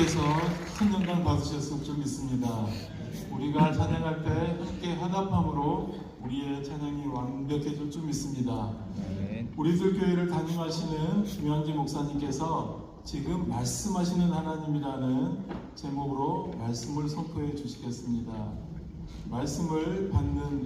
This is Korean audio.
하나님께서 큰 영광 받으셨을 좀 있습니다. 우리가 찬양할 때 함께 화답함으로 우리의 찬양이 완벽해질 좀 있습니다. 우리들 교회를 담임하시는 김현지 목사님께서 지금 말씀하시는 하나님이라는 제목으로 말씀을 선포해 주시겠습니다. 말씀을 받는